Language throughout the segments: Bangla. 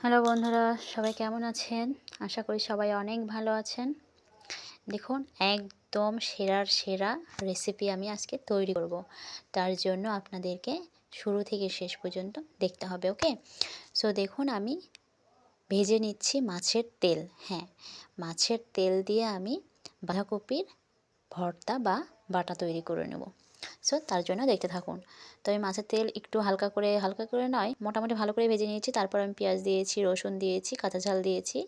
হ্যালো বন্ধুরা, সবাই কেমন আছেন? আশা করি সবাই অনেক ভালো আছেন। দেখুন, একদম সেরার সেরা রেসিপি আমি আজকে তৈরি করব। তার জন্য আপনাদেরকে শুরু থেকে শেষ পর্যন্ত দেখতে হবে, ওকে? সো দেখুন, আমি ভেজে নিচ্ছি মাছের তেল হ্যাঁ। মাছের তেল দিয়ে আমি বাঁধাকপির ভর্তা বা বাটা তৈরি করে নেব। সো তার জন্য দেখতে থাকুন। তো আমি মাছের তেল একটু হালকা করে হালকা করে নয়, মোটামুটি ভালো করে ভেজে নিয়েছি। তারপর আমি পেঁয়াজ দিয়েছি, রসুন দিয়েছি, কাঁচা ঝাল দিয়েছি।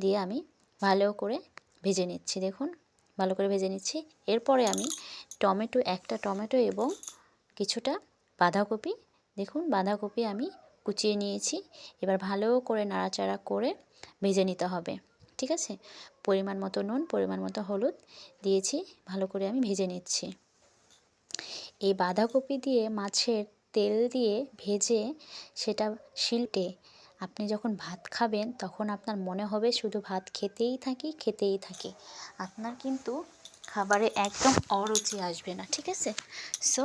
দিয়ে আমি ভালো করে ভেজে নিচ্ছি, দেখুন। ভালো করে ভেজে নিচ্ছি। এরপরে আমি টমেটো, একটা টমেটো এবং কিছুটা বাঁধাকপি, দেখুন, বাঁধাকপি আমি কুচিয়ে নিয়েছি। এবার ভালো করে নাড়াচাড়া করে ভেজে নিতে হবে, ঠিক আছে? পরিমাণ মতো নুন, পরিমাণ মতো হলুদ দিয়েছি, ভালো করে আমি ভেজে নিচ্ছি। এই বাঁধাকপি দিয়ে মাছের তেল দিয়ে ভেজে সেটা শিলটে। আপনি যখন ভাত খাবেন, তখন আপনার মনে হবে শুধু ভাত খেতেই থাকি খেতেই থাকি। আপনার কিন্তু খাবারে একদম অরুচি আসবে না, ঠিক আছে? সো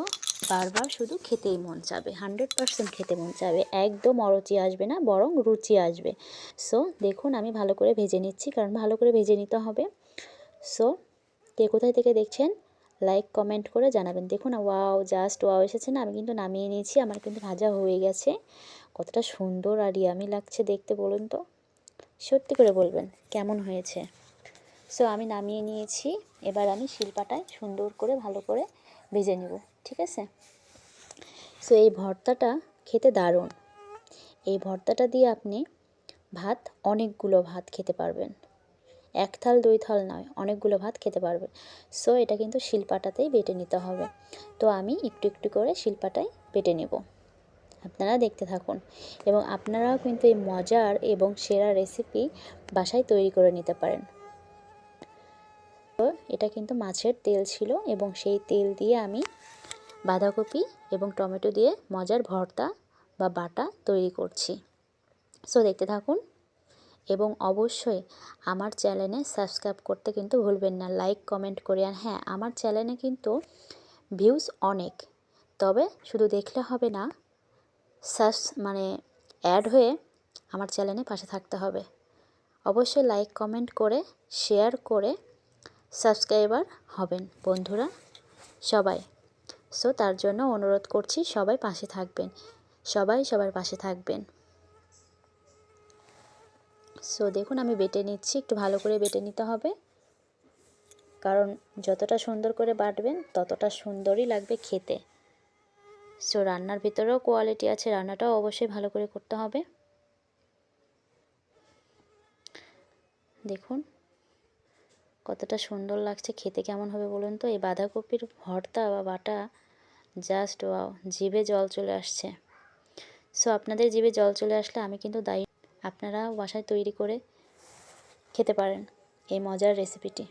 বারবার শুধু খেতেই মন চাবে হান্ড্রেড পারসেন্ট খেতে মন চাবে। একদম অরুচি আসবে না, বরং রুচি আসবে। সো দেখুন, আমি ভালো করে ভেজে নিচ্ছি, কারণ ভালো করে ভেজে নিতে হবে। সো কে কোথায় থেকে দেখছেন? লাইক কমেন্ট করে জানাবেন। দেখুন ওয়াও জাস্ট ওয়াও এসেছে না, আমি কিন্তু নামিয়ে নিয়েছি, আমার কিন্তু ভাজা হয়ে গেছে। কতটা সুন্দর আর ইয়ামি লাগছে দেখতে বলুন তো। সত্যি করে বলবেন, কেমন হয়েছে? সো আমি নামিয়ে নিয়েছি, এবার আমি শিলপাটায় সুন্দর করে, ভালো করে ভেজে নেব, ঠিক আছে? সো এই ভর্তাটা খেতে দারুণ। এই ভর্তাটা দিয়ে আপনি ভাত, অনেকগুলো ভাত খেতে পারবেন। এক থাল, দুই থাল নয়, অনেকগুলো ভাত খেতে পারবে। সো এটা কিন্তু শিলপাটাতেই বেটে নিতে হবে। তো আমি একটু একটু করে শিলপাটায় বেটে নেব। আপনারা দেখতে থাকুন। এবং আপনারাও কিন্তু এই মজার এবং সেরা রেসিপি বাসায় তৈরি করে নিতে পারেন। এটা কিন্তু মাছের তেল ছিল এবং সেই তেল দিয়ে আমি বাঁধাকপি এবং টমেটো দিয়ে মজার ভর্তা বা বাটা তৈরি করছি। সো দেখতে থাকুন। এবং অবশ্যই আমার চ্যানেলে সাবস্ক্রাইব করতে কিন্তু ভুলবেন না। লাইক, কমেন্ট করে আর হ্যাঁ আমার চ্যানেলে কিন্তু ভিউজ অনেক। তবে শুধু দেখলে হবে না, সাবস মানে অ্যাড হয়ে আমার চ্যানেলে পাশে থাকতে হবে। অবশ্যই লাইক, কমেন্ট করে, শেয়ার করে সাবস্ক্রাইবার হবেন বন্ধুরা সবাই। সো তার জন্য অনুরোধ করছি সবাই পাশে থাকবেন। সবাই সবার পাশে থাকবেন। সো দেখুন, আমি বেটে নিচ্ছি। একটু ভালো করে বেটে নিতে হবে। কারণ যতটা সুন্দর করে বাটবেন, ততটা সুন্দরই লাগবে খেতে। সো রান্নার ভিতরেও কোয়ালিটি আছে। রান্নাটাও অবশ্যই ভালো করে করতে হবে। দেখুন, কতটা সুন্দর লাগছে খেতে কেমন হবে বলুন তো? এই বাঁধাকপির ভর্তা বা বাটা জাস্ট ওয়াও জিভে জল চলে আসছে। সো আপনাদের জিভে জল চলে আসলে আমি কিন্তু দায়ী আপনারা বাসায় তৈরি করে খেতে পারেন এই মজার রেসিপিটি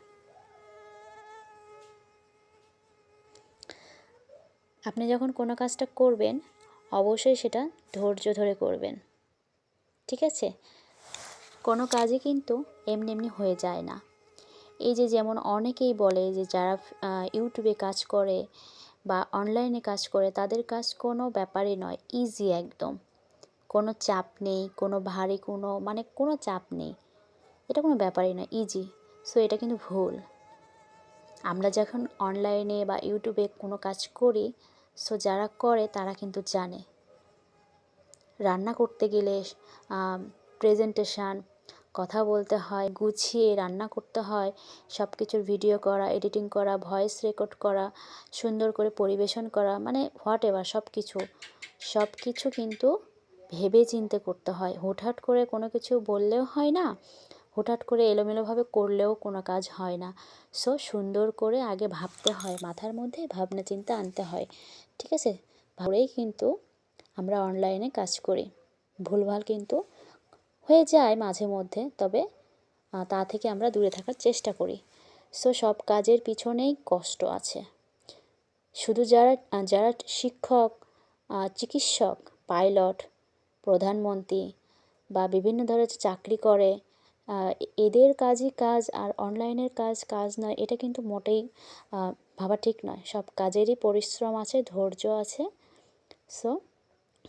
আপনি যখন কোনো কাজটা করবেন, অবশ্যই সেটা ধৈর্য ধরে করবেন। ঠিক আছে? কোনো কাজই কিন্তু এমনি এমনি হয়ে যায় না। এই যে যেমন অনেকেই বলে যে যারা ইউটিউবে কাজ করে বা অনলাইনে কাজ করে, তাদের কাজ কোনো ব্যাপারই নয় ইজি একদম। কোনো চাপ নেই, কোনো ভারী কোনো মানে কোনো চাপ নেই। এটা কোনো ব্যাপারই না ইজি সো এটা কিন্তু ভুল। আমরা যখন অনলাইনে বা ইউটিউবে কোনো কাজ করি সো যারা করে তারা কিন্তু জানে। রান্না করতে গেলে প্রেজেন্টেশান কথা বলতে হয়, গুছিয়ে রান্না করতে হয় সব কিছুর ভিডিও করা এডিটিং করা ভয়েস রেকর্ড করা, সুন্দর করে পরিবেশন করা মানে হোয়াট এভার সব কিছু সব কিছু কিন্তু ভেবে চিনতে করতে হয়। হুটহাট করে কোনো কিছু বললেও হয় না, হুটহাট করে এলোমেলোভাবে করলেও কোনো কাজ হয় না। সো সুন্দর করে আগে ভাবতে হয়, মাথার মধ্যে ভাবনা চিন্তা আনতে হয়। ঠিক আছে? ভাবেই কিন্তু আমরা অনলাইনে কাজ করি। ভুলভাল কিন্তু হয়ে যায় মাঝে মধ্যে, তবে তা থেকে আমরা দূরে থাকার চেষ্টা করি। সো সব কাজের পিছনেই কষ্ট আছে। শুধু যারা যারা শিক্ষক চিকিৎসক, পাইলট প্রধানমন্ত্রী বা বিভিন্ন ধরনের চাকরি করে এদের কাজই কাজ আর অনলাইনের কাজ কাজ নয়, এটা কিন্তু মোটেই ভাবা ঠিক নয়। সব কাজেরই পরিশ্রম আছে, ধৈর্য আছে। সো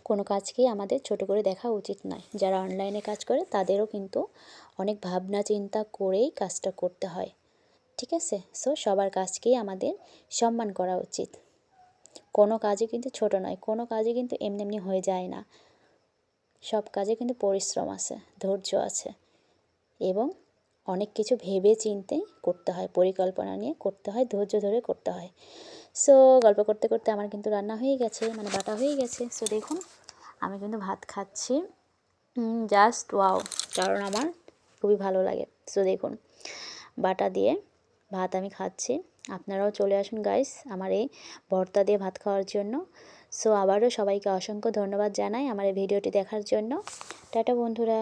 কোনো কাজকেই আমাদের ছোট করে দেখা উচিত নয়। যারা অনলাইনে কাজ করে, তাদেরও কিন্তু অনেক ভাবনা চিন্তা করেই কাজটা করতে হয়। ঠিক আছে? সো সবার কাজকেই আমাদের সম্মান করা উচিত। কোনো কাজই কিন্তু ছোট নয়, কোনো কাজই কিন্তু এমনি এমনি হয়ে যায় না। সব কাজে কিন্তু পরিশ্রম আছে, ধৈর্য আছে এবং অনেক কিছু ভেবে চিনতে করতে হয়, পরিকল্পনা নিয়ে করতে হয়, ধৈর্য ধরে করতে হয়। সো গল্প করতে করতে আমার কিন্তু রান্না হয়ে গেছে মানে বাটা হয়ে গেছে। সো দেখুন, আমি কিন্তু ভাত খাচ্ছি। জাস্ট ওয়াও কারণ আমার খুবই ভালো লাগে। সো দেখুন, বাটা দিয়ে ভাত আমি খাচ্ছি। আপনারাও চলে আসুন গাইস আমার এই ভর্তা দিয়ে ভাত খাওয়ার জন্য। সো আবারও সবাইকে অসংখ্য ধন্যবাদ জানাই আমার এই ভিডিওটি দেখার জন্য। টাটা বন্ধুরা।